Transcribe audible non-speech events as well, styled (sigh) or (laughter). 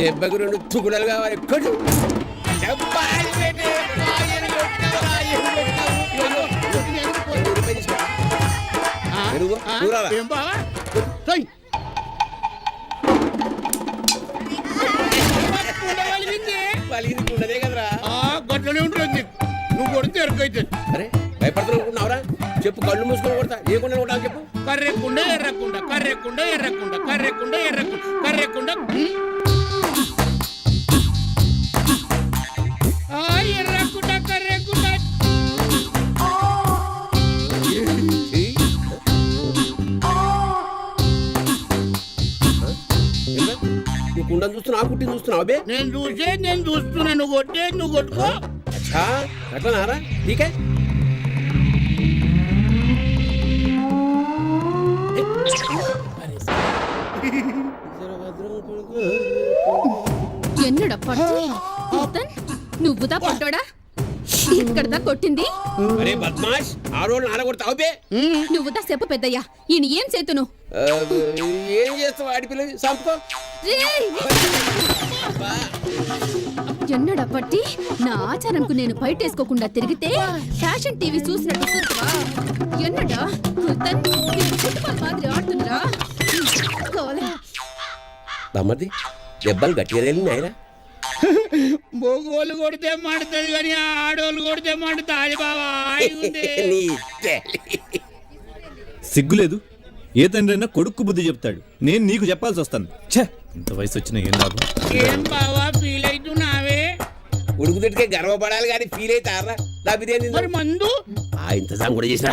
దెబ్బకు రెండు తుకుడలు కావాలి. కొట్టు. కొట్టు, కొట్టు. ఏం. ఉండవలిగింది. పలిగింది. కదరా. గట్లనే ఉంటుంది నువ్వు కొడితే ఎరకైతుంది అరే భయపడుతున్నావురా చెప్పు కళ్ళు మూసుకొని కొడతా. లేకుండా కొట్టాలి చెప్పు. కర్రెకుండ ఎర్రకుండ కర్రెకుండ ఎర్రకుండ కర్రెకుండ ఎర్రకుండ కర్రెకుండ నీ కుండను చూస్తున్నావు ఆ కుట్టిని చూస్తున్నావు అబే నేను చూసే నేను చూస్తున్నా నువ్వు కొట్టే నువ్వు కొట్టుకో. అచ్చా అట్లా నారా? నీకే? ఎన్నడప్పటి నూతన్ నువ్వుదా ఇక్కడదా కొట్టింది? అరే బద్మాష్ ఆ రోజు నాన్న కొడతావు బే నువ్వుదా చెప్పు పెద్దయ్యా ఈయన ఏం చేతును? ఏం చేస్తావు ఆడిపిల్ల? సంపుకో. ఎన్నడప్పటి నా ఆచారంకు నేను బయటేసుకోకుండా తిరిగితే ఫ్యాషన్ టీవీ చూసినట్టు చూస్తావా? ఎన్నడా? మాదిరి దమ్మది దెబ్బలు గట్టిగా తేలినాయిరా మోగోళ్ళు కొడితే మండుతుంది కానీ ఆడోళ్ళు కొడితే మండుతుంది తల్లి. (laughs) సిగ్గులేదు. ఏ తండ్రైనా కొడుకు బుద్ధి చెప్తాడు. నేను నీకు చెప్పాల్సి వస్తాను. ఛే ఇంత వయసు వచ్చినా ఏం లాభం? ఏం బావా ఫీల్ అవుతున్నావే ఉడుకు తిట్టుకే గర్వపడాలి కానీ ఫీల్ అవుతారా మరి మందు? ఆ ఇంతజాం కూడా చేసిన